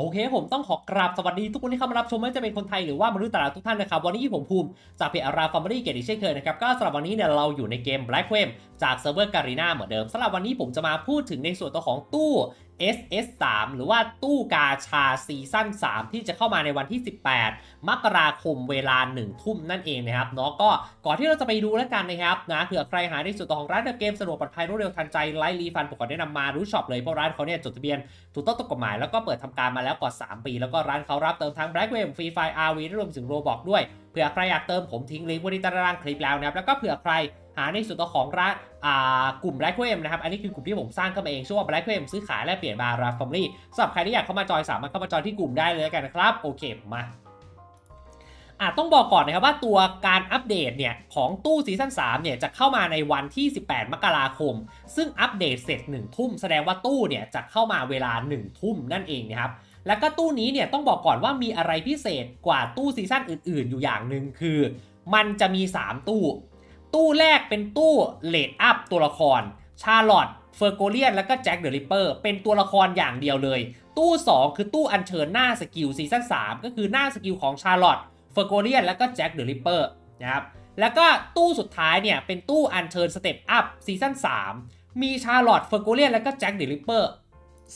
โอเคผมต้องขอกราบสวัสดีทุกคนที่เข้ามารับชมไม่ว่าจะเป็นคนไทยหรือว่ามนุษย์ต่างดาวทุกท่านนะครับ วันนี้ผมภูมิ จากเพจอาราฟาร์มรี่เกตอีกเช่นเคยนะครับ ก็สำหรับวันนี้เนี่ยเราอยู่ในเกม Black f l a m e จากเซิร์ฟเวอร์การีนาเหมือนเดิมสำหรับวันนี้ผมจะมาพูดถึงในส่วนตัวของตู้ SS3 หรือว่าตู้กาชาซีซั่น 3 ที่จะเข้ามาในวันที่ 18 มกราคมเวลา 1 ทุ่มนั่นเองนะครับเนาะก็ก่อนที่เราจะไปดูแล้วกันนะครับนะเผื่อใครหาในส่วนตัวของร้านเกมสะดวกปลอดภัยรวดเร็วทันใจไลฟ์รีฟันผมขอแนะนำมารู้ช็อปเลยเพราะร้านเขาเนี่ยจดทะเบียนถูกต้องตามกฎหมายแล้วก็เปิดทำการมาแล้วกว่า 3 ปี แล้วก็ร้านเขารับเติมทั้ง Black w a v e Free Fire RV รวมถึง Roblox ด้วยเผื่อใครอยากเติมผมทิ้งลิงก์ไว้ที่ใต้ล่างคลิปแล้วนะครับแล้วก็เผื่อใคร หาในส่วนตัวของร้านอ่ากลุ่ม Black w a v e นะครับ อันนี้คือกลุ่มที่ผมสร้างขึ้นมาเองชื่อว่า Black w a v e ซื้อขายและเปลี่ยนบาราฟอมลี่สำหรับใครที่อยากเข้ามาจอยสามารถเข้ามาจอยที่กลุ่มได้เลยกันนะครับ โอเคมาอะต้องบอกก่อนนะครับว่าตัวการอัปเดตเนี่ยของตู้ซีซั่น3เนี่ยจะเข้ามาในวันที่ 18 มกราคม ซึ่งอัปเดตเสร็จ 1 ทุ่มแสดงว่าตู้เนี่ยจะเข้ามาเวลา 1 ทุ่มนั่นเองนะครับแล้วก็ตู้นี้เนี่ยต้องบอกก่อนว่ามีอะไรพิเศษกว่าตู้ซีซั่นอื่นๆ อยู่อย่างหนึ่งคือ มันจะมี 3 ตู้ ตู้แรกเป็นตู้เลดอัพตัวละคร ชาร์ลอตเฟอร์โกเลียนแล้วก็แจ็คเดอะริปเปอร์เป็นตัวละครอย่างเดียวเลย ตู้ 2 คือตู้อัญเชิญหน้าสกิลซีซั่น3ก็คือหน้าสกิลของชาร์ลอตเฟอร์โกเลียนแล้วก็แจ็คเดอะริปเปอร์นะครับแล้วก็ตู้สุดท้ายเนี่ยเป็นตู้อัญเชิญสเต็ปอัพซีซั่น3มีชาร์ลอตเฟอร์โกเลียนแล้วก็แจ็คเดอะริปเปอร์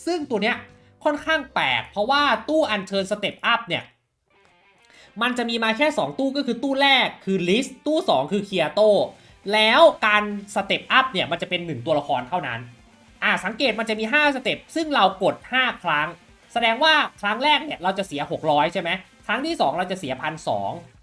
ซึ่งตัวเนี้ยค่อนข้างแปลกเพราะว่าตู้อัญเชิญสเต็ปอัพเนี่ย มันจะมีมาแค่ 2 ตู้ก็คือตู้แรกคือลิสต์ตู้ 2 คือเคียโตแล้วการสเต็ปอัพเนี่ยมันจะเป็น 1 ตัวละครเท่านั้น อ่าสังเกตมันจะมี 5 สเต็ปซึ่งเรากด 5 ครั้ง แสดงว่าครั้งแรกเนี่ยเราจะเสีย 600 ใช่ไหมครั้งที่ 2 เราจะเสียพันส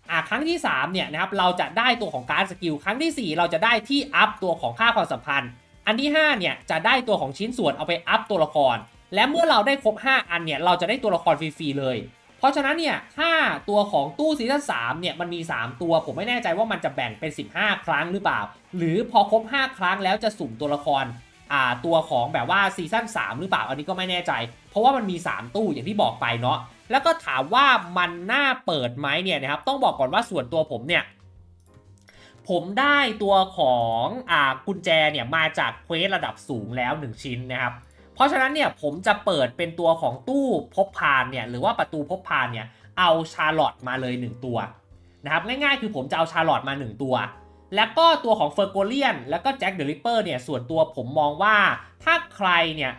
อ่าครั้งที่3เนี่ยนะครับเราจะได้ตัวของการสกิลครั้งทีสี่4 เราจะได้ที่อัพตัวของค่าความสัมพันธ์ อันที่5เนี่ยจะได้ตัวของชิ้นส่วนเอาไปอัพตัวละคร และเมื่อเราได้ครบ 5 อันเนี่ยเราจะได้ตัวละครฟรีๆเลย เพราะฉะนั้นเนี่ยถ้าตัวของตู้ซีซั่น3เนี่ยมันมี 3 ตัว ผมไม่แน่ใจว่ามันจะแบ่งเป็น 15 ครั้งหรือเปล่า หรือพอครบ 5 ครั้งแล้วจะสุ่มตัวละครอ่าตัวของแบบว่าซีซั่น3หรือเปล่าอันนี้ก็ไม่แน่ใจ เพราะว่ามันมี 3 ตู้อย่างที่บอกไปเนาะแล้วก็ถามว่ามันน่าเปิดไหมเนี่ยนะครับต้องบอกก่อนว่าส่วนตัวผมเนี่ยผมได้ตัวของอ่ากุญแจเนี่ยมาจากเควสระดับสูงแล้ว 1 ชิ้นนะครับ ราะฉะนั้นเนี่ยผมจะเปิดเป็นตัวของตู้พบพานเนี่ยหรือว่าประตูพบพานเนี่ยเอาชาร์ลอตมาเลย 1 ตัวนะครับง่ายๆ คือผมจะเอาชาร์ลอตมา 1 ตัว แล้วก็ตัวของเฟอร์โกเลียนแล้วก็แจ็คเดอะริปเปอร์เนี่ยส่วนตัวผมมองว่าถ้าใครเนี่ย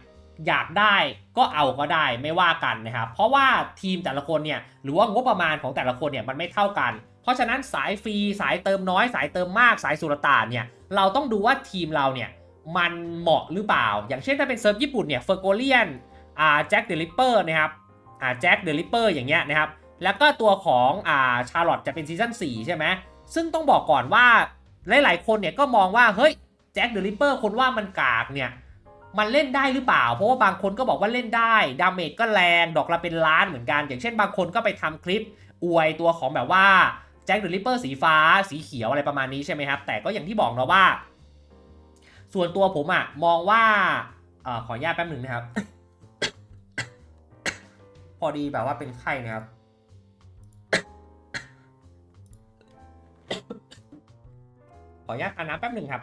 อยากได้ก็เอาก็ได้ไม่ว่ากันนะครับเพราะว่าทีมแต่ละคนเนี่ยหรือว่างบประมาณของแต่ละคนเนี่ยมันไม่เท่ากัน เพราะฉะนั้นสายฟรีสายเติมน้อย สายเติมมากสายสุรตานเนี่ยเราต้องดูว่าทีมเราเนี่ย มันเหมาะหรือเปล่า อย่างเช่นถ้าเป็นเซิร์ฟญี่ปุ่นเนี่ยเฟอร์โกเลียนอ่าแจ็คเดอะริปเปอร์นะครับอ่าแจ็คเดอะริปเปอร์อย่างเงี้ยนะครับ แล้วก็ตัวของอ่าชาร์ลอตจะเป็นซีซั่น4ใช่ไหมซึ่งต้องบอกก่อนว่าหลาย ๆ คนเนี่ยก็มองว่าเฮ้ยแจ็คเดอะริปเปอร์คนว่ามันกากเนี่ยมันเล่นได้หรือเปล่า เพราะว่าบางคนก็บอกว่าเล่นได้ ดาเมจก็แรง ดอกละเป็นล้านเหมือนกัน อย่างเช่นบางคนก็ไปทำคลิป อวยตัวของแบบว่าแจ็คเดอะริปเปอร์สีฟ้า สีเขียวอะไรประมาณนี้ใช่ไหมครับ แต่ก็อย่างที่บอกเนะว่า ส่วนตัวผมอะมองว่าอขออนุญาตแป๊บหนึ่งนะครับ พอดีแบบว่าเป็นไข้นะครับ ขออนุญาตทาน้ำแป๊บหนึ่งครับ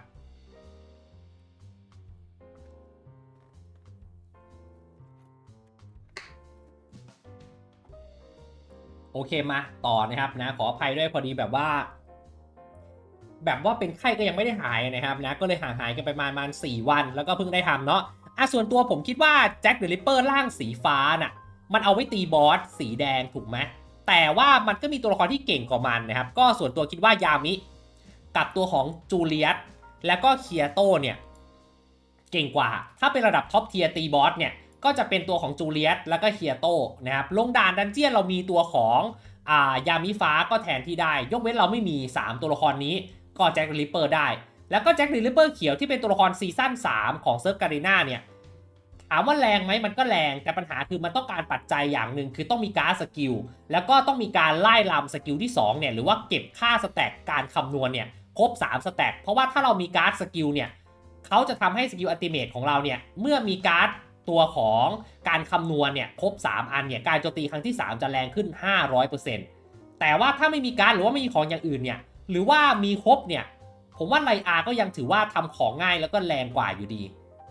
โอเคมาต่อนะครับนะขออภัยด้วยพอดีแบบว่า แบบว่าเป็นไข้ก็ยังไม่ได้หายนะครับนะก็เลยห่างหายกันไปประมาณ4วัน แล้วก็เพิ่งได้ทำเนาะอะส่วนตัวผมคิดว่าแจ็คเดอะริปเปอร์ร่างสีฟ้าน่ะมันเอาไว้ตีบอสสีแดงถูกไหมแต่ว่ามันก็มีตัวละครที่เก่งกว่ามันนะครับ ก็ส่วนตัวคิดว่ายามิ กับตัวของจูเลียตแล้วก็เคียโตเนี่ย เก่งกว่า ถ้าเป็นระดับท็อปเทียร์ตีบอสเนี่ย ก็จะเป็นตัวของจูเลียตแล้วก็เคียโตนะครับลงด่านดันเจียนเรามีตัวของอ่ายามิฟ้าก็แทนที่ได้ ยกเว้นเราไม่มี 3 ตัวละครนี้ ก็แจ็คเดอะริปเปอร์ได้ แล้วก็แจ็คเดอะริปเปอร์เขียวที่เป็นตัวละครซีซั่น3 ของเซิร์ฟการีนาเนี่ยถามว่าแรงไหมมันก็แรงแต่ปัญหาคือมันต้องการปัจจัยอย่างหนึ่งคือต้องมีการ์ดสกิลแล้วก็ต้องมีการไล่ลำสกิลที่2เนี่ยหรือว่าเก็บค่าสแต็กการคำนวณเนี่ยครบ3สแต็กเพราะว่าถ้าเรามีการ์ดสกิลเนี่ยเขาจะทำให้สกิลอัติเมทของเราเนี่ยเมื่อมีการ์ดตัวของการคำนวณเนี่ยครบ 3 อันเนี่ยการโจมตีครั้งที่ 3 จะแรงขึ้น 500%แต่ว่าถ้าไม่มีการ์ดหรือว่าไม่มีของอย่างอื่นเนี่ย หรือว่ามีครบเนี่ย ผมว่าไลอาก็ยังถือว่าทำของง่ายแล้วก็แรงกว่าอยู่ดี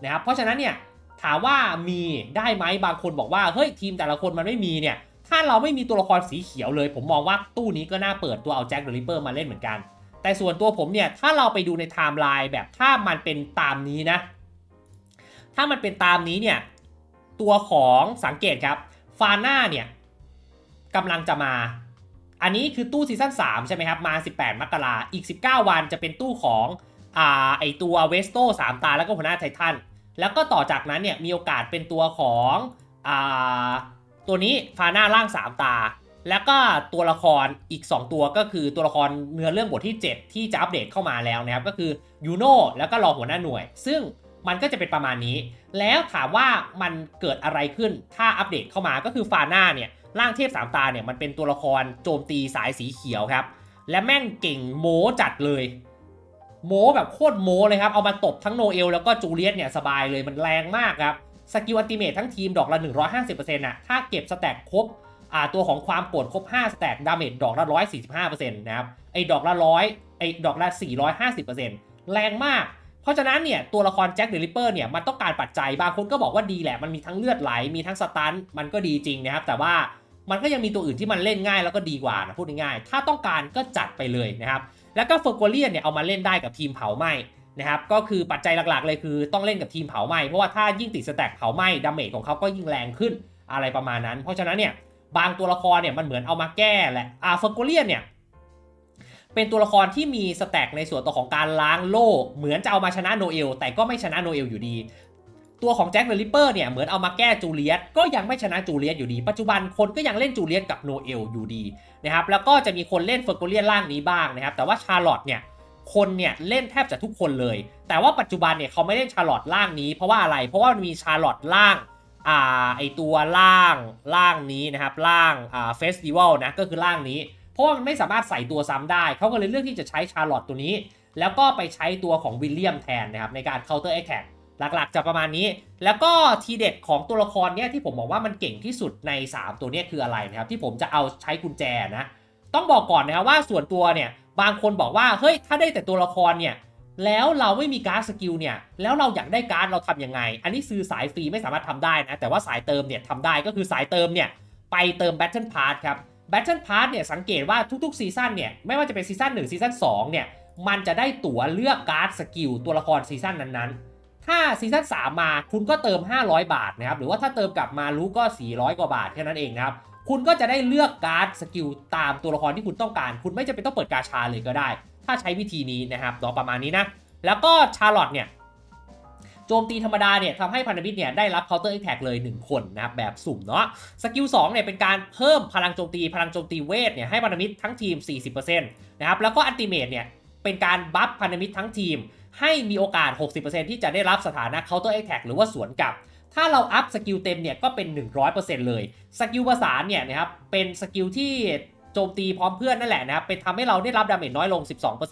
นะครับ เพราะฉะนั้นเนี่ยถามว่ามีได้ไหมบางคนบอกว่าเฮ้ยทีมแต่ละคนมันไม่มีเนี่ย ถ้าเราไม่มีตัวละครสีเขียวเลย ผมมองว่าตู้นี้ก็น่าเปิดตัวเอาแจ็คเดอะริปเปอร์มาเล่นเหมือนกัน แต่ส่วนตัวผมเนี่ยถ้าเราไปดูในไทม์ไลน์แบบถ้ามันเป็นตามนี้นะ ถ้ามันเป็นตามนี้เนี่ยตัวของสังเกตครับฟาน่าเนี่ยกำลังจะมา อันนี้คือตู้ซีซั่น3ใช่ไหมครับ มา 18 มกราอีก 19 วันจะเป็นตู้ของอ่าไอตัวเวสโต้3ตาแล้วก็หัวหน้าไททัน แล้วก็ต่อจากนั้นเนี่ยมีโอกาสเป็นตัวของอ่าตัวนี้ฟาน่าร่าง 3 ตา แล้วก็ตัวละครอีก 2 ตัวก็คือตัวละครเนื้อเรื่องบทที่ 7 ที่จะอัปเดตเข้ามาแล้วนะครับ ก็คือยูโน่แล้วก็รอหัวหน้าหน่วย ซึ่งมันก็จะเป็นประมาณนี้ แล้วถามว่ามันเกิดอะไรขึ้นถ้าอัปเดตเข้ามาก็คือฟาน่าเนี่ย ร่างเทพสามตาเนี่ยมันเป็นตัวละครโจมตีสายสีเขียวครับ และแม่งเก่งโมจัดเลย โมแบบโคตรโมเลยครับ เอามาตบทั้งโนเอลแล้วก็จูเลียตเนี่ยสบายเลยมันแรงมากครับ สกิลอัลติเมททั้งทีมดอกละ 150%น่ะถ้าเก็บสแต็กครบอ่าตัวของความโกรธครบ5สแต็กดาเมจดอกละ 145%นะครับ ไอ้ดอกละร้อยไอ้ดอกละ 450%แรงมากเพราะฉะนั้นเนี่ยตัวละครแจ็คเดอะริเปอร์เนี่ยมันต้องการปัจจัยบางคนก็บอกว่าดีแหละมันมีทั้งเลือดไหลมีทั้งสตันมันก็ดีจริงนะครับ แต่ว่า มันก็ยังมีตัวอื่นที่มันเล่นง่ายแล้วก็ดีกว่านะพูดง่ายๆถ้าต้องการก็จัดไปเลยนะครับ แล้วก็เฟอร์โกเลียนเนี่ยเอามาเล่นได้กับทีมเผาไหมนะครับก็คือปัจจัยหลักๆ เลยคือต้องเล่นกับทีมเผาไหมเพราะว่าถ้ายิ่งติดสแต็กเผาไหมดาเมจของเขาก็ยิ่งแรงขึ้นอะไรประมาณนั้น เพราะฉะนั้นเนี่ยบางตัวละครเนี่ยมันเหมือนเอามาแก้แหละอ่าเฟอร์โกเลียนเนี่ยเป็นตัวละครที่มีสแต็กในส่วนตัวของการล้างโล่ เหมือนจะเอามาชนะโนเอล แต่ก็ไม่ชนะโนเอลอยู่ดี ตัวของแจ็คเดอะริปเปอร์เนี่ยเหมือนเอามาแก้จูเลียตก็ยังไม่ชนะจูเลียตอยู่ดี ปัจจุบันคนก็ยังเล่นจูเลียตกับโนเอลอยู่ดีนะครับแล้วก็จะมีคนเล่นเฟอร์โกเลียนล่างนี้บ้างนะครับแต่ว่าชาร์ลอตเนี่ยคนเนี่ยเล่นแทบจะทุกคนเลย แต่ว่าปัจจุบันเนี่ยเขาไม่เล่นชาร์ลอตล่างนี้เพราะว่าอะไร เพราะว่ามันมีชาร์ลอตล่างอ่าไอตัวล่างล่างนี้นะครับล่างอ่าเฟสติวัลนะก็คือล่างนี้ เพราะว่ามันไม่สามารถใส่ตัวซ้ำได้เขาก็เลยเลือกที่จะใช้ชาร์ลอตตัวนี้ แล้วก็ไปใช้ตัวของวิลเลียมแทนนะครับในการ counter attack หลักๆจะประมาณนี้ แล้วก็ทีเด็ดของตัวละครเนี่ยที่ผมบอกว่ามันเก่งที่สุดใน 3 ตัวเนี้คืออะไรนะครับที่ผมจะเอาใช้กุญแจนะต้องบอกก่อนนะครับว่าส่วนตัวเนี่ยบางคนบอกว่าเฮ้ยถ้าได้แต่ตัวละครเนี่ยแล้วเราไม่มีการ์ดสกิลเนี่ยแล้วเราอยากได้การ์ดเราทำยังไง อันนี้ซื้อสายฟรีไม่สามารถทำได้นะแต่ว่าสายเติมเนี่ยทำได้ก็คือสายเติมเนี่ยไปเติม Battle Pass ครับ Battle Pass เนี่ยสังเกตว่าทุกๆซีซั่นเนี่ยไม่ว่าจะเป็นซีซั่น1ซีซั่น2เนี่ยมันจะได้ตั๋วเลือกการ์ดสกิลตัวละครซีซั่นนั้นๆ ถ้าซีซั่น3 มา คุณก็เติม 500 บาทนะครับ หรือว่าถ้าเติมกลับมารู้ก็ 400 กว่าบาทแค่นั้นเองนะครับ คุณก็จะได้เลือกการ์ดสกิลตามตัวละครที่คุณต้องการ คุณไม่จำเป็นต้องเปิดกาชาเลยก็ได้ ถ้าใช้วิธีนี้นะครับเนาะประมาณนี้นะ แล้วก็ชาร์ลอตเนี่ยโจมตีธรรมดาเนี่ยทำให้พันธมิตรเนี่ยได้รับ counter attack เลย 1 คนนะครับแบบสุ่มเนาะสกิล2เนี่ยเป็นการเพิ่มพลังโจมตีพลังโจมตีเวทเนี่ยให้พันธมิตรทั้งทีม 40%นะครับแล้วก็อันติเมตเนี่ยเป็นการบัฟพันธมิตรทั้งทีม ให้มีโอกาส 60%ที่จะได้รับสถานะ counter attack หรือว่าสวนกลับ ถ้าเราอัพสกิลเต็มเนี่ยก็เป็น 100%เลย สกิลประสานเนี่ยนะครับเป็นสกิลที่โจมตีพร้อมเพื่อนนั่นแหละนะครับเป็นทำให้เราได้รับดาเมจน้อยลง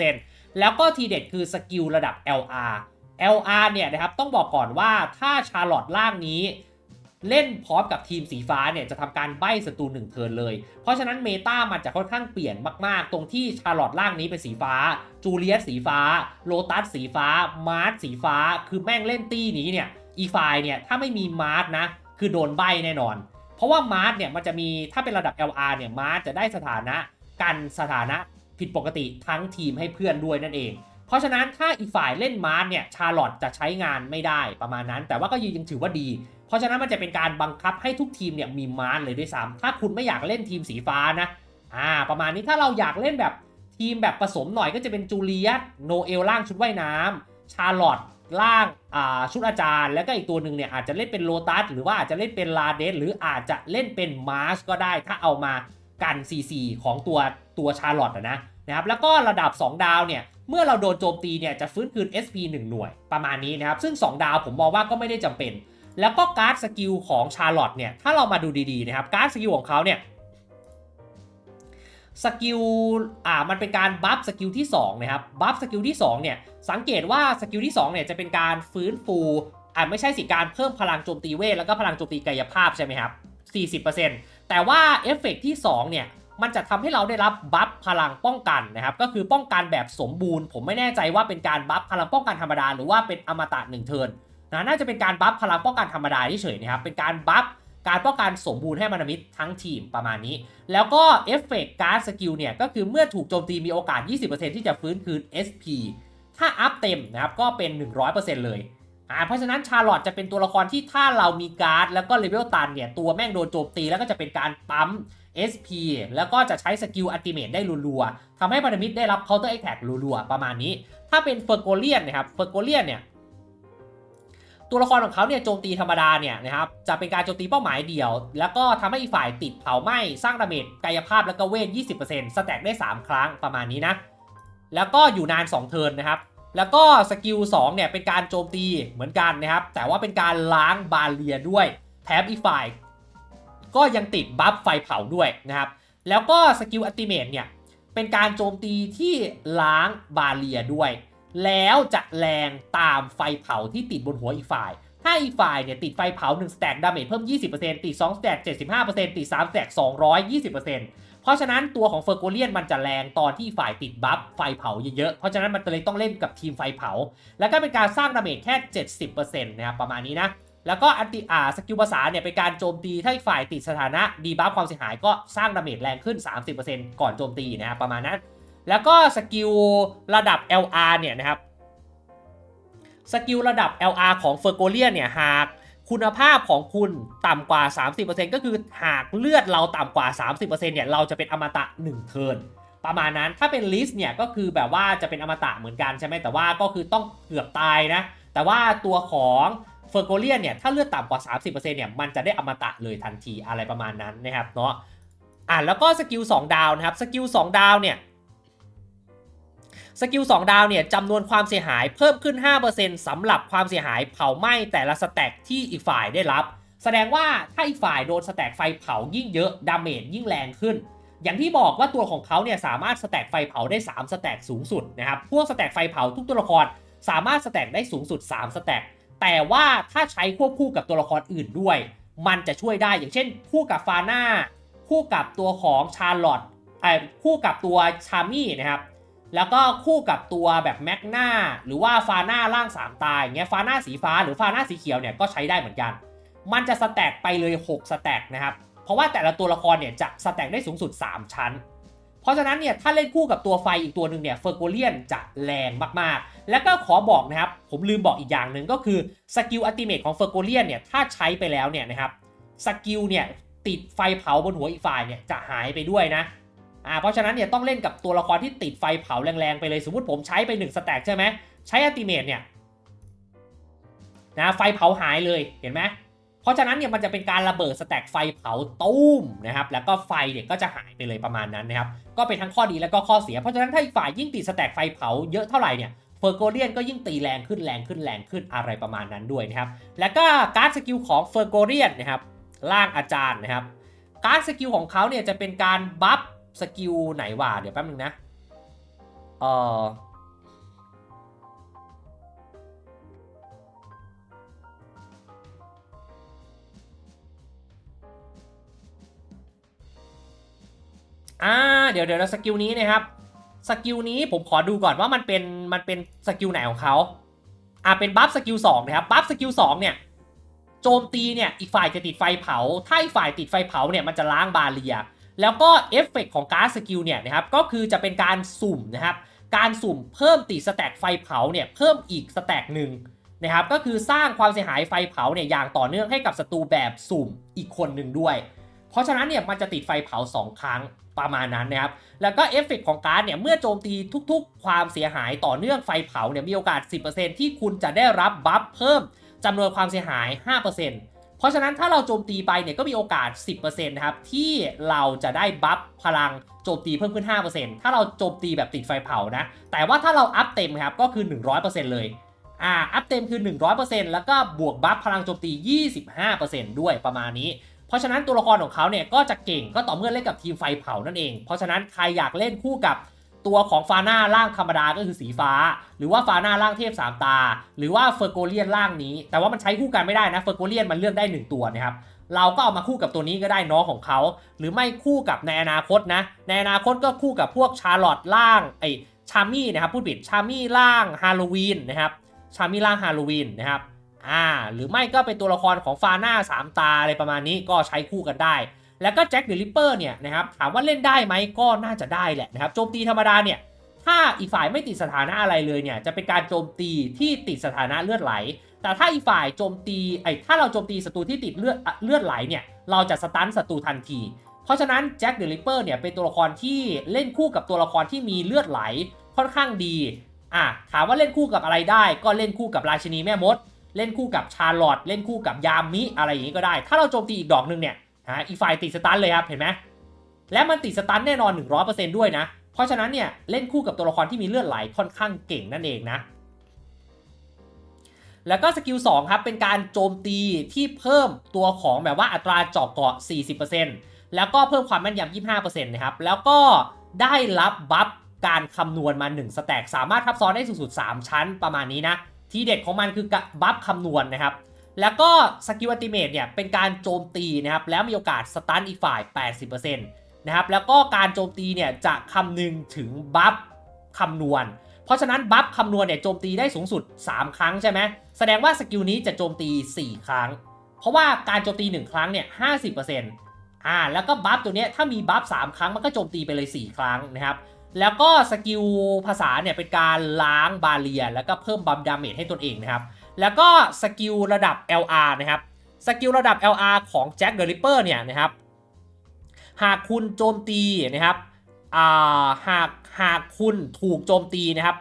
12%แล้วก็ทีเด็ดคือสกิลระดับ LR LR เนี่ยนะครับต้องบอกก่อนว่าถ้าชาร์ลอตล่างนี้ เล่นพร้อมกับทีมสีฟ้าเนี่ยจะทำการใบ้ศัตรูหนึ่งเทิร์นเลย เพราะฉะนั้นเมตามันจะค่อนข้างเปลี่ยนมาก ๆ ตรงที่ชาร์ลอตล่างนี้เป็นสีฟ้า จูเลียสสีฟ้า โลตัสสีฟ้า มาร์สสีฟ้า คือแม่งเล่นตี้นี้เนี่ย อีไฟเนี่ยถ้าไม่มีมาร์สนะ คือโดนใบ้แน่นอน เพราะว่ามาร์สเนี่ยมันจะมีถ้าเป็นระดับ LR เนี่ยมาร์สจะได้สถานะกันสถานะผิดปกติทั้งทีมให้เพื่อนด้วยนั่นเองเพราะฉะนั้นถ้าอีกฝ่ายเล่นมาร์สเนี่ยชาร์ลอตจะใช้งานไม่ได้ประมาณนั้น แต่ว่าก็ยังถือว่าดี เพราะฉะนั้นมันจะเป็นการบังคับให้ทุกทีมเนี่ยมีมาร์สเลยด้วยซ้ำถ้าคุณไม่อยากเล่นทีมสีฟ้านะอ่าประมาณนี้ถ้าเราอยากเล่นแบบทีมแบบผสมหน่อยก็จะเป็นจูเลียตโนเอลล่างชุดว่ายน้ำชาร์ลอตล่างอ่าชุดอาจารย์ แล้วก็อีกตัวหนึ่งเนี่ยอาจจะเล่นเป็นโลตัสหรือว่าอาจจะเล่นเป็นลาเดสหรืออาจจะเล่นเป็นมาร์ชก็ได้ ถ้าเอามากัน CC ของตัวตัวชาร์ลอตนะนะครับแล้วก็ระดับ 2 ดาวเนี่ยเมื่อเราโดนโจมตีเนี่ยจะฟื้นคืน SP 1 หน่วยประมาณนี้นะครับซึ่ง 2 ดาวผมมองว่าก็ไม่ได้จำเป็น แล้วก็การ์ดสกิลของชาร์ลอตเนี่ย ถ้าเรามาดูดีๆนะครับ การ์ดสกิลของเขาเนี่ย สกิล อ่า มันเป็นการบัฟสกิลที่2นะครับ บัฟสกิลที่2เนี่ย สังเกตว่าสกิลที่2เนี่ยจะเป็นการฟื้นฟูอ่าไม่ใช่สิการเพิ่มพลังโจมตีเวทแล้วก็พลังโจมตีกายภาพใช่ไหมครับ 40%แต่ว่าเอฟเฟกต์ที่2เนี่ยมันจะทำให้เราได้รับบัฟพลังป้องกันนะครับ ก็คือป้องกันแบบสมบูรณ์ ผมไม่แน่ใจว่าเป็นการบัฟพลังป้องกันธรรมดา หรือว่าเป็นอมตะหนึ่งเทิร์น นะน่าจะเป็นการบัฟพลังป้องกันธรรมดาเฉยๆนะครับเป็นการบัฟการป้องกันสมบูรณ์ให้มันมิตรทั้งทีมประมาณนี้ แล้วก็เอฟเฟกต์การ์ดสกิลเนี่ย ก็คือเมื่อถูกโจมตีมีโอกาส 20%ที่จะฟื้นคืน SP ถ้าอัพเต็มนะครับ ก็เป็น 100%เลยอ่าเพราะฉะนั้นชาร์ลอตจะเป็นตัวละครที่ถ้าเรามีการ์ด แล้วก็เลเวลตันเนี่ย ตัวแม่งโดนโจมตีแล้วก็จะเป็นการปั๊ม SP แล้วก็จะใช้สกิลอัติเมทได้รัวๆทำให้พันธมิตรได้รับ counter attack รัวๆประมาณนี้ ถ้าเป็นเฟอร์โกเลียนนะครับเฟอร์โกเลียนเนี่ย ตัวละครของเขาเนี่ยโจมตีธรรมดาเนี่ยนะครับจะเป็นการโจมตีเป้าหมายเดียว แล้วก็ทำให้อีกฝ่ายติดเผาไหม้สร้างดาเมจกายภาพแล้วก็เวท 20%สแต็กได้ 3 ครั้งประมาณนี้นะ แล้วก็อยู่นาน 2 เทิร์นนะครับ แล้วก็สกิล2เนี่ยเป็นการโจมตีเหมือนกันนะครับ แต่ว่าเป็นการล้างบาเรียด้วยแถมอีกฝ่าย ก็ยังติดบัฟไฟเผาด้วยนะครับ แล้วก็สกิลอัลติเมทเนี่ยเป็นการโจมตีที่ล้างบาเรียด้วย แล้วจะแรงตามไฟเผาที่ติดบนหัวอีกฝ่าย ถ้าอีกฝ่ายเนี่ยติดไฟเผา1สแต็กดาเมจเพิ่ม 20%ติด2สแต็ก75%ติด3สแต็ก220%เพราะฉะนั้นตัวของเฟอร์โกเลียนมันจะแรงตอนที่ฝ่ายติดบัฟไฟเผาเยอะๆ เพราะฉะนั้นมันเลยต้องเล่นกับทีมไฟเผา แล้วก็เป็นการสร้างดาเมจแค่ 70%นะครับประมาณนี้นะแล้วก็อันติอาสกิลภาษาเนี่ยเป็นการโจมตีถ้าฝ่ายติดสถานะดีบัฟความเสียหายก็สร้างดาเมจแรงขึ้น 30%ก่อนโจมตีนะครับประมาณนั้น แล้วก็สกิลระดับ LR เนี่ยนะครับสกิลระดับ LR ของเฟอร์โกเลียเนี่ยหากคุณภาพของคุณต่ำกว่า 30%ก็คือหากเลือดเราต่ำกว่า 30%เนี่ยเราจะเป็นอมตะ 1 เทิร์นประมาณนั้นถ้าเป็นลิสเนี่ยก็คือแบบว่าจะเป็นอมตะเหมือนกันใช่ไหมแต่ว่าก็คือต้องเกือบตายนะ แต่ว่าตัวของเฟอร์โกเลียนเนี่ยถ้าเลือดต่ำกว่า 30%เนี่ยมันจะได้อมตะเลยทันทีอะไรประมาณนั้นนะครับเนาะอะแล้วก็สกิล2ดาวนะครับสกิล2ดาวเนี่ย สกิล2ดาวเนี่ยจำนวนความเสียหายเพิ่มขึ้น 5%สำหรับความเสียหายเผาไหม้แต่ละสแต็กที่อีกฝ่ายได้รับ แสดงว่าถ้าอีกฝ่ายโดนสแต็กไฟเผายิ่งเยอะดาเมจยิ่งแรงขึ้น อย่างที่บอกว่าตัวของเขาเนี่ยสามารถสแต็กไฟเผาได้ 3 สแต็กสูงสุดนะครับพวกสแต็กไฟเผาทุกตัวละครสามารถสแต็กได้สูงสุด 3 สแต็กแต่ว่าถ้าใช้ควบคู่กับตัวละครอื่นด้วย มันจะช่วยได้อย่างเช่น คู่กับฟาน่าคู่กับตัวของชาร์ลอตไอคู่กับตัวชามี่นะครับ แล้วก็คู่กับตัวแบบแมกนาหรือว่าฟาน่าร่าง 3 ตายอย่างเงี้ยฟาน่าสีฟ้าหรือฟาน่าสีเขียวเนี่ยก็ใช้ได้เหมือนกัน มันจะสแต็กไปเลย 6 สแต็กนะครับ เพราะว่าแต่ละตัวละครเนี่ยจะสแต็กได้สูงสุด 3 ชั้น เพราะฉะนั้นเนี่ยถ้าเล่นคู่กับตัวไฟอีกตัวหนึ่งเนี่ยเฟอร์โกเลียนจะแรงมากๆ แล้วก็ขอบอกนะครับ ผมลืมบอกอีกอย่างหนึ่งก็คือสกิลอัติเมทของเฟอร์โกเลียนเนี่ยถ้าใช้ไปแล้วเนี่ยนะครับสกิลเนี่ยติดไฟเผาบนหัวอีกฝ่ายเนี่ยจะหายไปด้วยนะ อ่าเพราะฉะนั้นเนี่ยต้องเล่นกับตัวละครที่ติดไฟเผาแรงๆไปเลยสมมติผมใช้ไป1สแต็กใช่ไหมใช้อัติเมทเนี่ยนะไฟเผาหายเลยเห็นไหมเพราะฉะนั้นเนี่ยมันจะเป็นการระเบิดสแต็กไฟเผาตุ้มนะครับแล้วก็ไฟเนี่ยก็จะหายไปเลยประมาณนั้นนะครับก็เป็นทั้งข้อดีแล้วก็ข้อเสีย เพราะฉะนั้นถ้าอีกฝ่ายยิ่งติดสแต็กไฟเผาเยอะเท่าไหร่เนี่ยเฟอร์โกเลียนก็ยิ่งตีแรงขึ้นแรงขึ้นแรงขึ้นอะไรประมาณนั้นด้วยนะครับแล้วก็การ์ดสกิลของเฟอร์โกเลียนนะครับร่างอาจารย์นะครับการ์ดสกิลของเขาเนี่ยจะเป็นการบัฟ สกิลไหนวะเดี๋ยวแป๊บนึงนะ เอออ่าเดี๋ยวเดี๋ยวสกิลนี้นะครับสกิลนี้ผมขอดูก่อนว่ามันเป็นมันเป็นสกิลไหนของเขาอ่าเป็นบัฟสกิลสองนะครับบัฟสกิลสองเนี่ยโจมตีเนี่ยอีกฝ่ายจะติดไฟเผา ถ้าอีกฝ่ายติดไฟเผาเนี่ยมันจะล้างบาเรีย แล้วก็เอฟเฟกของการ์ดสกิลเนี่ยนะครับก็คือจะเป็นการสุ่มนะครับการสุ่มเพิ่มติดสแต็กไฟเผาเนี่ยเพิ่มอีกสแต็กหนึ่งนะครับก็คือสร้างความเสียหายไฟเผาเนี่ยอย่างต่อเนื่องให้กับศัตรูแบบสุ่มอีกคนหนึ่งด้วย เพราะฉะนั้นเนี่ยมันจะติดไฟเผา 2 ครั้งประมาณนั้นนะครับแล้วก็เอฟเฟกของการ์ดเนี่ยเมื่อโจมตีทุกๆ ความเสียหายต่อเนื่องไฟเผาเนี่ยมีโอกาส 10%ที่คุณจะได้รับบัฟเพิ่มจำนวนความเสียหาย 5% เพราะฉะนั้นถ้าเราโจมตีไปเนี่ยก็มีโอกาส 10%นะครับที่เราจะได้บัฟพลังโจมตีเพิ่มขึ้น 5%ถ้าเราโจมตีแบบติดไฟเผานะ แต่ว่าถ้าเราอัพเต็มครับก็คือ 100%เลยอ่าอัพเต็มคือ 100%แล้วก็บวกบัฟพลังโจมตี 25%ด้วยประมาณนี้ เพราะฉะนั้นตัวละครของเขาเนี่ยก็จะเก่งก็ต่อเมื่อเล่นกับทีมไฟเผานั่นเอง เพราะฉะนั้นใครอยากเล่นคู่กับ ตัวของฟาน่าร่างธรรมดาก็คือสีฟ้า หรือว่าฟาน่าร่างเทพสามตา หรือว่าเฟอร์โกเลียนร่างนี้ แต่ว่ามันใช้คู่กันไม่ได้นะเฟอร์โกเลียนมันเลือกได้ 1 ตัวนะครับเราก็เอามาคู่กับตัวนี้ก็ได้น้องของเขา หรือไม่คู่กับในอนาคตนะ ในอนาคตก็คู่กับพวกชาร์ลอตล่างไอชามี่นะครับพูดผิดชามี่ล่างฮาโลวีนนะครับชามี่ล่างฮาโลวีนนะครับอ่าหรือไม่ก็เป็นตัวละครของฟาน่าสามตาอะไรประมาณนี้ก็ใช้คู่กันได้ แล้วก็แจ็คเดอะริปเปอร์เนี่ยนะครับถามว่าเล่นได้ไหมก็น่าจะได้แหละนะครับโจมตีธรรมดาเนี่ยถ้าอีกฝ่ายไม่ติดสถานะอะไรเลยเนี่ยจะเป็นการโจมตีที่ติดสถานะเลือดไหล แต่ถ้าอีกฝ่ายโจมตีไอ้ถ้าเราโจมตีศัตรูที่ติดเลือดเลือดไหลเนี่ยเราจะสตันศัตรูทันที เพราะฉะนั้นแจ็คเดอะริปเปอร์เนี่ยเป็นตัวละครที่เล่นคู่กับตัวละครที่มีเลือดไหลค่อนข้างดีอะถามว่าเล่นคู่กับอะไรได้ ก็เล่นคู่กับราชินีแม่มด เล่นคู่กับชาร์ลอตเล่นคู่กับยามิอะไรอย่างนี้ก็ได้ ถ้าเราโจมตีอีกดอกหนึ่งเนี่ย ฮะอีกฝ่ายติดสตันเลยครับเห็นไหมและมันติดสตันแน่นอน 100%ด้วยนะ เพราะฉะนั้นเนี่ยเล่นคู่กับตัวละครที่มีเลือดไหลค่อนข้างเก่งนั่นเองนะ แล้วก็สกิล2ครับเป็นการโจมตีที่เพิ่มตัวของแบบว่าอัตราเจาะเกาะ 40%แล้วก็เพิ่มความแม่นยำ 25%นะครับ แล้วก็ได้รับบัฟการคำนวณมา 1 สแต็กสามารถทับซ้อนได้สูงสุด 3 ชั้นประมาณนี้นะ ทีเด็ดของมันคือบัฟคำนวณนะครับ แล้วก็สกิลอัติเมตเนี่ยเป็นการโจมตีนะครับแล้วมีโอกาสสตันอีกฝ่าย 80%นะครับแล้วก็การโจมตีเนี่ยจะคำนึงถึงบัฟคำนวณ เพราะฉะนั้นบัฟคำนวณเนี่ยโจมตีได้สูงสุด 3 ครั้งใช่ไหมแสดงว่าสกิลนี้จะโจมตี 4 ครั้ง เพราะว่าการโจมตี 1 ครั้งเนี่ย50%อ่าแล้วก็บัฟตัวเนี้ยถ้ามีบัฟ3ครั้งมันก็โจมตีไปเลย 4 ครั้งนะครับแล้วก็สกิลภาษาเนี่ยเป็นการล้างบาเรียแล้วก็เพิ่มบัฟดาเมจให้ตนเองนะครับ แล้วก็สกิลระดับ LR นะครับ สกิลระดับ LR ของแจ็คเดอะริปเปอร์เนี่ยนะครับ หากคุณโจมตีนะครับาหากหากคุณถูกโจมตีนะครับ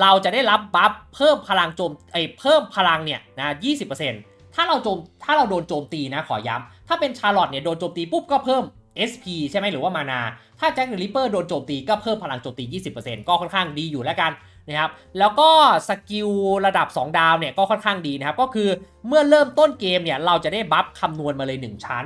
เราจะได้รับบัฟเพิ่มพลังโจมไอเพิ่มพลังเนี่ยนะ20%ถ้าเราโจมถ้าเราโดนโจมตีนะขอย้ำถ้าเป็นชาร์ลอตเนี่ยโดนโจมตีปุ๊บก็เพิ่ม SP ใช่ไหมหรือว่ามานา ถ้าแจ็คเดอะริปเปอร์โดนโจมตีก็เพิ่มพลังโจมตี 20%ก็ค่อนข้างดีอยู่แล้วกัน นะครับแล้วก็สกิลระดับ 2 ดาวเนี่ยก็ค่อนข้างดีนะครับก็คือเมื่อเริ่มต้นเกมเนี่ยเราจะได้บัฟคำนวณมาเลย 1 ชั้น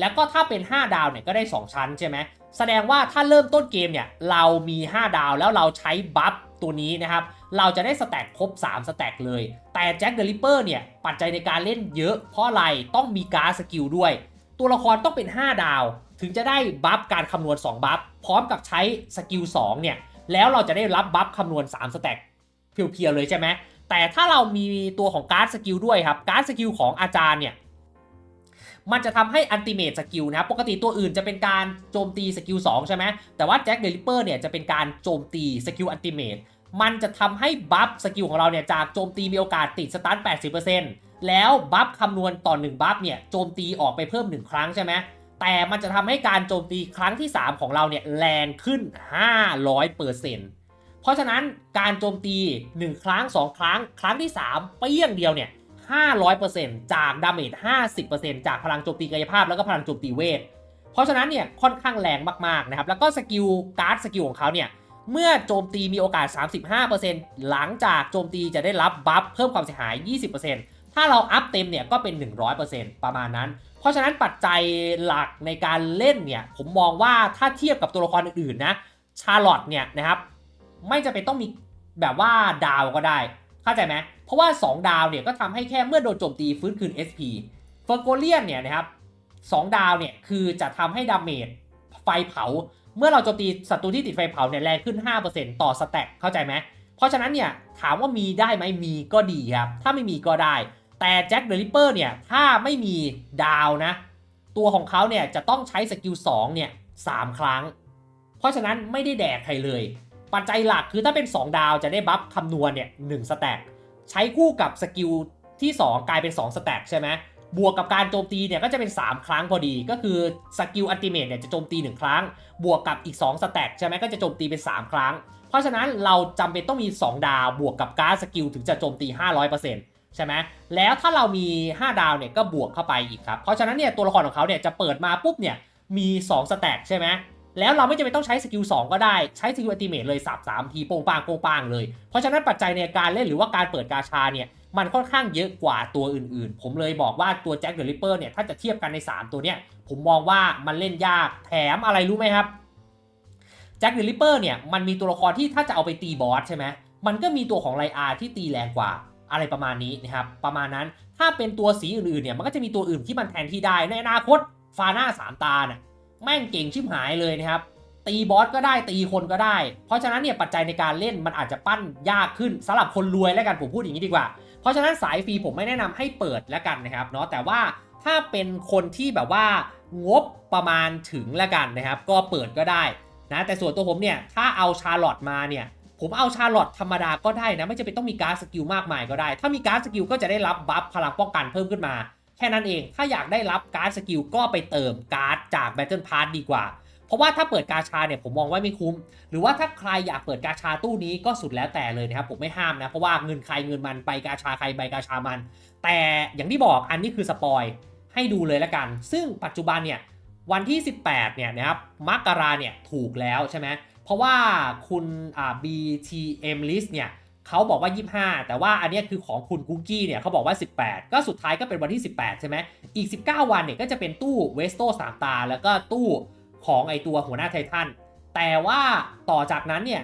แล้วก็ถ้าเป็น 5 ดาวเนี่ยก็ได้ 2 ชั้นใช่ไหมแสดงว่าถ้าเริ่มต้นเกมเนี่ยเรามี 5 ดาวแล้วเราใช้บัฟตัวนี้นะครับเราจะได้สแต็กครบ 3 สแต็กเลย แต่แจ็คเดอะริปเปอร์เนี่ยปัจจัยในการเล่นเยอะเพราะอะไรต้องมีการสกิลด้วย ตัวละครต้องเป็น 5 ดาว ถึงจะได้บัฟการคำนวณ 2 บัฟพร้อมกับใช้สกิล2เนี่ย แล้วเราจะได้รับบัฟคำนวณ3สแต็กเพียวๆเลยใช่ไหมแต่ถ้าเรามีตัวของการ์ดสกิลด้วยครับการ์ดสกิลของอาจารย์เนี่ยมันจะทำให้อันติเมตสกิลนะครับปกติตัวอื่นจะเป็นการโจมตีสกิล2ใช่ไหมแต่ว่าแจ็คเดลิเปอร์เนี่ยจะเป็นการโจมตีสกิลอันติเมตมันจะทำให้บัฟสกิลของเราเนี่ยจากโจมตีมีโอกาสติดสตัน80%แล้วบัฟคำนวณต่อ1บัฟเนี่ยโจมตีออกไปเพิ่ม 1 ครั้งใช่ไหม แต่มันจะทำให้การโจมตีครั้งที่ 3 ของเราเนี่ยแรงขึ้น 500%เพราะฉะนั้นการโจมตี 1 ครั้ง 2 ครั้ง ครั้งที่ 3 เปี้ยงเดียวเนี่ย 500%จากดาเมจ 50%จากพลังโจมตีกายภาพแล้วก็พลังโจมตีเวท เพราะฉะนั้นเนี่ยค่อนข้างแรงมากๆนะครับ แล้วก็สกิลการ์ดสกิลของเขาเนี่ย เมื่อโจมตีมีโอกาส 35%หลังจากโจมตีจะได้รับบัฟเพิ่มความเสียหาย 20%ถ้าเราอัพเต็มเนี่ยก็เป็น 100%ประมาณนั้น เพราะฉะนั้นปัจจัยหลักในการเล่นเนี่ยผมมองว่าถ้าเทียบกับตัวละครอื่นๆนะชาร์ลอตเนี่ยนะครับไม่จะเป็นต้องมีแบบว่าดาวก็ได้เข้าใจไหมเพราะว่า 2 ดาวเนี่ยก็ทำให้แค่เมื่อโดนโจมตีฟื้นคืน SP เฟอร์โกเลียนเนี่ยนะครับ2ดาวเนี่ยคือจะทำให้ดาเมจไฟเผา เมื่อเราโจมตีศัตรูที่ติดไฟเผาเนี่ยแรงขึ้น 5%ต่อสแต็กเข้าใจไหมเพราะฉะนั้นเนี่ยถามว่ามีได้ไหมมีก็ดีครับถ้าไม่มีก็ได้ แต่แจ็คเดอะริปเปอร์เนี่ยถ้าไม่มีดาวนะ ตัวของเขาเนี่ยจะต้องใช้สกิล2เนี่ย3ครั้ง เพราะฉะนั้นไม่ได้แดกใครเลย ปัจจัยหลักคือถ้าเป็น 2 ดาวจะได้บัฟคำนวณเนี่ยหสแต็กใช้คู่กับสกิลที่ 2 กลายเป็น 2 สแต็กใช่ไหมบวกกับการโจมตีเนี่ยก็จะเป็น 3 ครั้งพอดี ก็คือสกิลอัลติเมทเนี่ยจะโจมตี 1 ครั้ง บวกกับอีก 2 สแต็กใช่ไหมก็จะโจมตีเป็น 3 ครั้ง เพราะฉะนั้นเราจำเป็นต้องมี 2 ดาวบวกกับการสกิลถึงจะโจมตี 500% ใช่ไหมแล้วถ้าเรามี 5 ดาวเนี่ยก็บวกเข้าไปอีกครับ เพราะฉะนั้นเนี่ยตัวละครของเขาเนี่ยจะเปิดมาปุ๊บเนี่ยมี 2 สแต็กใช่ไหมแล้วเราไม่จำเป็นต้องใช้สกิล2ก็ได้ใช้สกิลอัติเมทเลยสับ3ทีโป่งปางโป่งปางเลย เพราะฉะนั้นปัจจัยในการเล่นหรือว่าการเปิดกาชาเนี่ยมันค่อนข้างเยอะกว่าตัวอื่นๆ ผมเลยบอกว่าตัวแจ็คเดอะริปเปอร์เนี่ยถ้าจะเทียบกันใน 3 ตัวเนี้ยผมมองว่ามันเล่นยากแถมอะไรรู้ไหมครับแจ็คเดอะริปเปอร์เนี่ยมันมีตัวละครที่ถ้าจะเอาไปตีบอสใช่ไหมมันก็มีตัวของไลอาที่ตีแรงกว่า อะไรประมาณนี้นะครับประมาณนั้นถ้าเป็นตัวสีอื่นๆเนี่ยมันก็จะมีตัวอื่นที่มันแทนที่ได้ในอนาคตฟาหน่าสามตาเนี่ยแม่งเก่งชิบหายเลยนะครับตีบอสก็ได้ตีคนก็ได้ เพราะฉะนั้นเนี่ยปัจจัยในการเล่นมันอาจจะปั้นยากขึ้นสำหรับคนรวยแล้วกันผมพูดอย่างนี้ดีกว่า เพราะฉะนั้นสายฟรีผมไม่แนะนำให้เปิดแล้วกันนะครับเนาะแต่ว่าถ้าเป็นคนที่แบบว่างบประมาณถึงแล้วกันนะครับ ก็เปิดก็ได้นะแต่ส่วนตัวผมเนี่ยถ้าเอาชาร์ลอตมาเนี่ย ผมเอาชาร์ลอตธรรมดาก็ได้นะ ไม่จำเป็นต้องมีการ์ดสกิลมากมายก็ได้ ถ้ามีการ์ดสกิลก็จะได้รับบัฟพลังป้องกันเพิ่มขึ้นมา แค่นั้นเอง ถ้าอยากได้รับการ์ดสกิลก็ไปเติมการ์ดจาก Battle Pass ดีกว่า เพราะว่าถ้าเปิดกาชาเนี่ยผมมองว่าไม่คุ้ม หรือว่าถ้าใครอยากเปิดกาชาตู้นี้ก็สุดแล้วแต่เลยนะครับผมไม่ห้ามนะ เพราะว่าเงินใครเงินมันไปกาชาใครใบกาชามัน แต่อย่างที่บอกอันนี้คือสปอยให้ดูเลยละกัน ซึ่งปัจจุบันเนี่ยวันที่ 18 เนี่ยนะครับ มกราเนี่ยถูกแล้วใช่ไหม เพราะว่าคุณอ่า BTM list เนี่ยเขาบอกว่า 25 แต่ว่าอันนี้คือของคุณคุกกี้เนี่ยเขาบอกว่า 18 ก็สุดท้ายก็เป็นวันที่ 18 ใช่ไหมอีก 19 วันเนี่ยก็จะเป็นตู้เวสโต3ตา แล้วก็ตู้ของไอตัวหัวหน้าไททันแต่ว่าต่อจากนั้นเนี่ย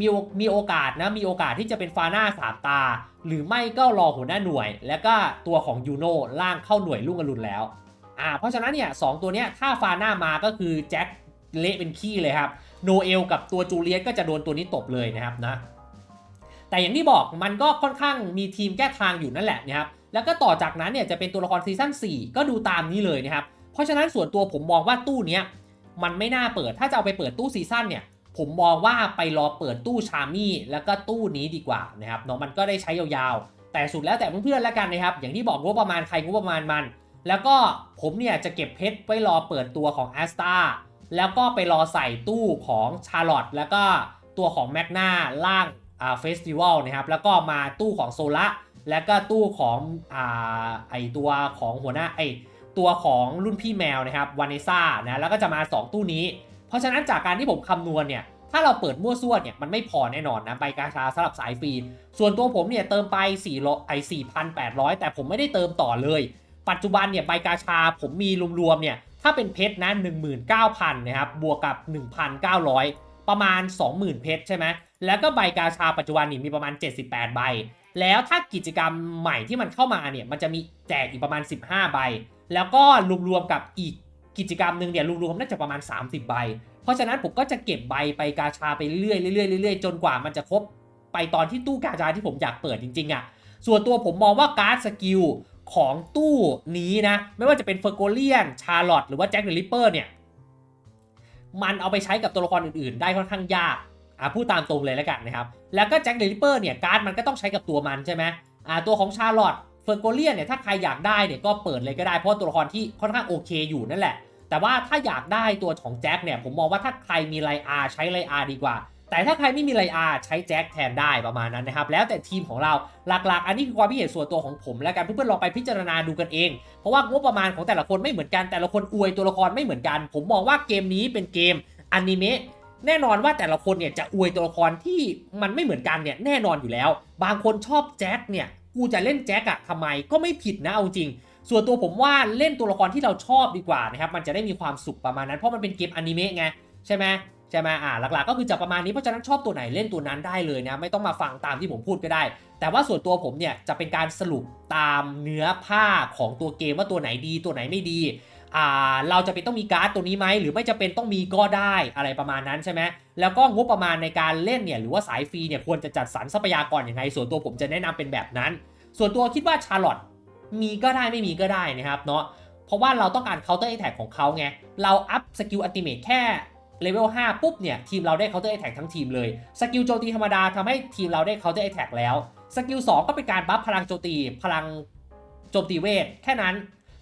มีมีโอกาสนะมีโอกาสที่จะเป็นฟาน่าสามตา หรือไม่ก็รอหัวหน้าหน่วย แล้วก็ตัวของยูโน่ล่างเข้าหน่วยลุ่งอรุณแล้วอ่าเพราะฉะนั้นเนี่ยสองตัวเนี้ยถ้าฟาน่ามาก็คือแจ็คเละเป็นขี้เลยครับ โนเอลกับตัวจูเลียสก็จะโดนตัวนี้ตบเลยนะครับนะแต่อย่างที่บอกมันก็ค่อนข้างมีทีมแก้ทางอยู่นั่นแหละนะครับแล้วก็ต่อจากนั้นเนี่ยจะเป็นตัวละครซีซั่น4 ก็ดูตามนี้เลยนะครับเพราะฉะนั้นส่วนตัวผมมองว่าตู้เนี้ยมันไม่น่าเปิดถ้าจะเอาไปเปิดตู้ซีซั่นเนี่ยผมมองว่าไปรอเปิดตู้ชามี่แล้วก็ตู้นี้ดีกว่านะครับเนาะมันก็ได้ใช้ยาวๆ แต่สุดแล้วแต่เพื่อนๆแล้วกันนะครับ อย่างที่บอกงบประมาณใครงบประมาณมัน แล้วก็ผมเนี่ยจะเก็บเพชรไว้รอเปิดตัวของ a s t a แล้วก็ไปรอใส่ตู้ของชาร์ลอตแล้วก็ตัวของแมกนาล่างอ่าเฟสติวัลนะครับ แล้วก็มาตู้ของโซละแล้วก็ตู้ของอ่าไอตัวของหัวหน้าไอตัวของรุ่นพี่แมวนะครับวานเนซ่านะแล้วก็จะมา 2 ตู้นี้ เพราะฉะนั้นจากการที่ผมคำนวณเนี่ยถ้าเราเปิดมั่วซั่วเนี่ยมันไม่พอแน่นอนนะใบกาชาสำหรับสายฟรี ส่วนตัวผมเนี่ยเติมไป4ไอ4,800 แต่ผมไม่ได้เติมต่อเลย ปัจจุบันเนี่ยใบกาชาผมมีรวมๆเนี่ย ถ้าเป็นเพชรนะ19,000นะครับบวกกับ 1,900 ประมาณ 20,000 เพชรใช่ไหมแล้วก็ใบกาชาปัจจุบันนี่มีประมาณ 78 ใบ แล้วถ้ากิจกรรมใหม่ที่มันเข้ามาเนี่ยมันจะมีแจกอีกประมาณ 15 ใบ แล้วก็รวมๆกับอีกกิจกรรมหนึ่งเนี่ยรวมๆน่าจะประมาณ 30 ใบ เพราะฉะนั้นผมก็จะเก็บใบไปกาชาไปเรื่อยๆเรื่อยๆเรื่อยๆจนกว่ามันจะครบไปตอนที่ตู้กาชาที่ผมอยากเปิดจริงๆอะ่ะส่วนตัวผมมองว่าการ์ดสกิล ของตู้นี้นะ ไม่ว่าจะเป็นเฟอร์โกเลียน ชาร์ลอตหรือว่าแจ็คเดอะริปเปอร์เนี่ย มันเอาไปใช้กับตัวละครอื่นๆ ได้ค่อนข้างยากอ่าพูดตามตรงเลยแล้วกันนะครับ แล้วก็แจ็คเดอะริปเปอร์เนี่ยการ์ดมันก็ต้องใช้กับตัวมันใช่ไหมอ่าตัวของชาร์ลอตเฟอร์โกเลียนเนี่ยถ้าใครอยากได้เนี่ยก็เปิดเลยก็ได้เพราะตัวละครที่ค่อนข้างโอเคอยู่นั่นแหละ แต่ว่าถ้าอยากได้ตัวของแจ็คเนี่ยผมมองว่าถ้าใครมีไลอาใช้ไลอาดีกว่า แต่ถ้าใครไม่มีไลอาใช้แจ็คแทนได้ประมาณนั้นนะครับ แล้วแต่ทีมของเราหลักๆ อันนี้คือความคิดเห็นส่วนตัวของผมแล้วกันเพื่อนๆลองไปพิจารณาดูกันเอง เพราะว่างบประมาณของแต่ละคนไม่เหมือนกันแต่ละคนอวยตัวละครไม่เหมือนกัน ผมมองว่าเกมนี้เป็นเกมอนิเมะแน่นอนว่าแต่ละคนเนี่ยจะอวยตัวละครที่มันไม่เหมือนกันเนี่ยแน่นอนอยู่แล้ว บางคนชอบแจ็คเนี่ยกูจะเล่นแจ็คอะทำไมก็ไม่ผิดนะเอาจริงส่วนตัวผมว่าเล่นตัวละครที่เราชอบดีกว่านะครับมันจะได้มีความสุขประมาณนั้นเพราะมันเป็นเกมอนิเมะไงใช่ไหม ใช่ไหมอ่าหลักๆ ก็คือจะประมาณนี้เพราะฉะนั้นชอบตัวไหนเล่นตัวนั้นได้เลยนะไม่ต้องมาฟังตามที่ผมพูดก็ได้ แต่ว่าส่วนตัวผมเนี่ยจะเป็นการสรุปตามเนื้อผ้าของตัวเกมว่าตัวไหนดีตัวไหนไม่ดีอ่าเราจะเป็นต้องมีการ์ดตัวนี้ไหมหรือไม่จะเป็นต้องมีก็ได้อะไรประมาณนั้นใช่ไหมแล้วก็งบประมาณในการเล่นเนี่ยหรือว่าสายฟรีเนี่ยควรจะจัดสรรทรัพยากรยังไง ส่วนตัวผมจะแนะนำเป็นแบบนั้น ส่วนตัวคิดว่าชาร์ลอตมีก็ได้ไม่มีก็ได้นะครับเนาะเพราะว่าเราต้องการ counter attack ของเขาไงเราอัพสกิลอัลติเมทแค่ เลเวล5ปุ๊บเนี่ยทีมเราได้ counter attack ทั้งทีมเลย สกิลโจมตีธรรมดาทำให้ทีมเราได้ counter attack แล้ว สกิล2ก็เป็นการบัฟพลังโจมตีพลังโจมตีเวทแค่นั้น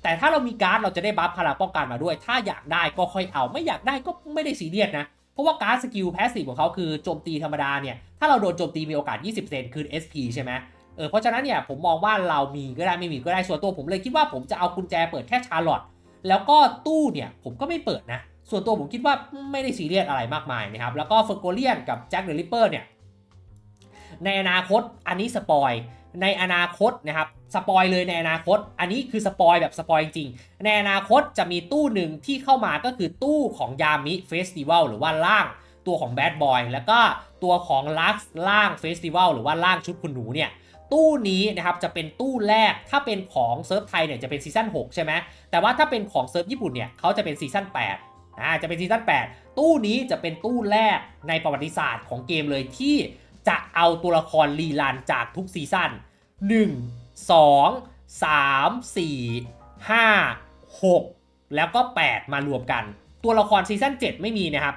แต่ถ้าเรามีการ์ดเราจะได้บัฟพลังป้องกันมาด้วย ถ้าอยากได้ก็ค่อยเอาไม่อยากได้ก็ไม่ได้ซีเรียสนะ เพราะว่าการ์ดสกิลแพสซีฟของเขาคือโจมตีธรรมดาเนี่ยถ้าเราโดนโจมตีมีโอกาส 20%คือ SP ใช่ไหมเออเพราะฉะนั้นเนี่ยผมมองว่าเรามีก็ได้ไม่มีก็ได้ส่วนตัวผมเลยคิดว่าผมจะเอากุญแจเปิดแค่ชาร์ลอตแล้วก็ตู้เนี่ยผมก็ไม่เปิดนะ ส่วนตัวผมคิดว่าไม่ได้ซีเรียสอะไรมากมายนะครับ แล้วก็เฟอร์โกเลียนกับแจ็คเดอะริปเปอร์เนี่ย ในอนาคตอันนี้สปอยในอนาคตนะครับสปอยเลยในอนาคต อันนี้คือสปอยแบบสปอยจริง ในอนาคตจะมีตู้หนึ่งที่เข้ามาก็คือตู้ของยามิเฟสติวัลหรือว่าล่างตัวของแบดบอยแล้วก็ตัวของลักซ์ล่างเฟสติวัลหรือว่าล่างชุดคุณหนูเนี่ยตู้นี้นะครับจะเป็นตู้แรกถ้าเป็นของเซิร์ฟไทยเนี่ยจะเป็นซีซั่น6ใช่ไหมแต่ว่าถ้าเป็นของเซิร์ฟญี่ปุ่นเนี่ยเขาจะเป็นซีซั่น8 อ่าจะเป็นซีซั่น8 ตู้นี้จะเป็นตู้แรกในประวัติศาสตร์ของเกมเลยที่จะเอาตัวละครรีลันจากทุกซีซั่น1 2 3 4 5 6 แล้วก็ 8 มารวมกัน ตัวละครซีซั่น7 ไม่มีนะครับ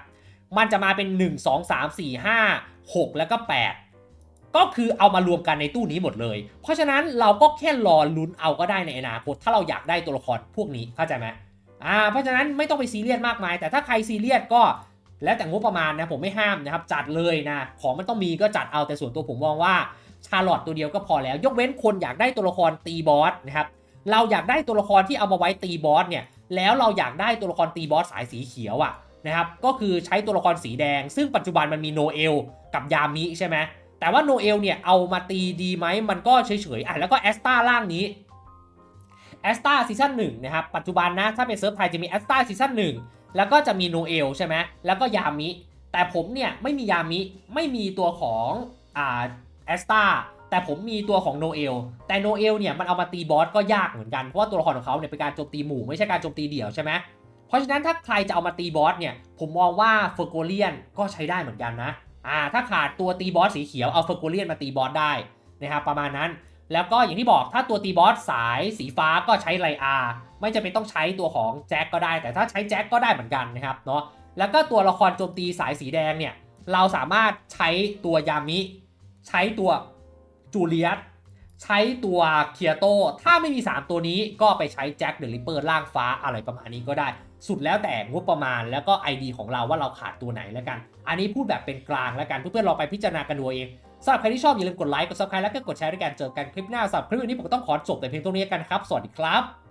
มันจะมาเป็น 1 2 3 4 5 6 แล้วก็ 8 ก็คือเอามารวมกันในตู้นี้หมดเลย เพราะฉะนั้นเราก็แค่รอลุ้นเอาก็ได้ในอนาคตถ้าเราอยากได้ตัวละครพวกนี้เข้าใจไหม อ่าเพราะฉะนั้นไม่ต้องไปซีเรียสมากมาย แต่ถ้าใครซีเรียสก็แล้วแต่งบประมาณนะผมไม่ห้ามนะครับจัดเลยนะของมันต้องมีก็จัดเอาแต่ส่วนตัวผมมองว่าชาร์ลอตตัวเดียวก็พอแล้ว ยกเว้นคนอยากได้ตัวละครตีบอสนะครับเราอยากได้ตัวละครที่เอามาไว้ตีบอสเนี่ยแล้วเราอยากได้ตัวละครตีบอสสายสีเขียวอะนะครับก็คือใช้ตัวละครสีแดง ซึ่งปัจจุบันมันมีโนเอลกับยามิใช่ไหมแต่ว่าโนเอลเนี่ยเอามาตีดีไหมมันก็เฉยๆอะแล้วก็แอสตาล่างนี้ แอสตาซีซั่นหนึ่งนะครับปัจจุบันนะถ้าเป็นเซิร์ฟไทยจะมีแอสตาซีซั่นหนึ่งแล้วก็จะมีโนเอลใช่ไหมแล้วก็ยามิ แต่ผมเนี่ยไม่มียามิ ไม่มีตัวของอ่าแอสตาแต่ผมมีตัวของโนเอลแต่โนเอลเนี่ยมันเอามาตีบอสก็ยากเหมือนกัน เพราะว่าตัวละครของเขาเนี่ยเป็นการโจมตีหมู่ไม่ใช่การโจมตีเดี่ยวใช่ไหมเพราะฉะนั้นถ้าใครจะเอามาตีบอสเนี่ยผมมองว่าเฟอร์โกเลียนก็ใช้ได้เหมือนกันนะอ่าถ้าขาดตัวตีบอสสีเขียวเอาเฟอร์โกเลียนมาตีบอสได้นะครับประมาณนั้น แล้วก็อย่างที่บอกถ้าตัวตีบอสสายสีฟ้าก็ใช้ไลอาไม่จำเป็นต้องใช้ตัวของแจ็คก็ได้ แต่ถ้าใช้แจ็คก็ได้เหมือนกันนะครับเนาะแล้วก็ตัวละครโจมตีสายสีแดงเนี่ยเราสามารถใช้ตัวยามิ ใช้ตัวจูเลียสใช้ตัวเคียโตถ้าไม่มี 3 ตัวนี้ก็ไปใช้แจ็คเดอะริปเปอร์ล่างฟ้าอะไรประมาณนี้ก็ได้ สุดแล้วแต่งบประมาณแล้วก็ ID ของเราว่าเราขาดตัวไหนแล้วกัน อันนี้พูดแบบเป็นกลางแล้วกันเพื่อนๆลองไปพิจารณากันดูเอง สำหรับใครที่ชอบอย่าลืมกดไลค์กดซับสไครต์แล้วก็กดแชร์ด้วยกันเจอกันคลิปหน้าสำหรับคลิปวันนี้ผมก็ต้องขอจบแต่เพียงตรงนี้กันครับ สวัสดีครับ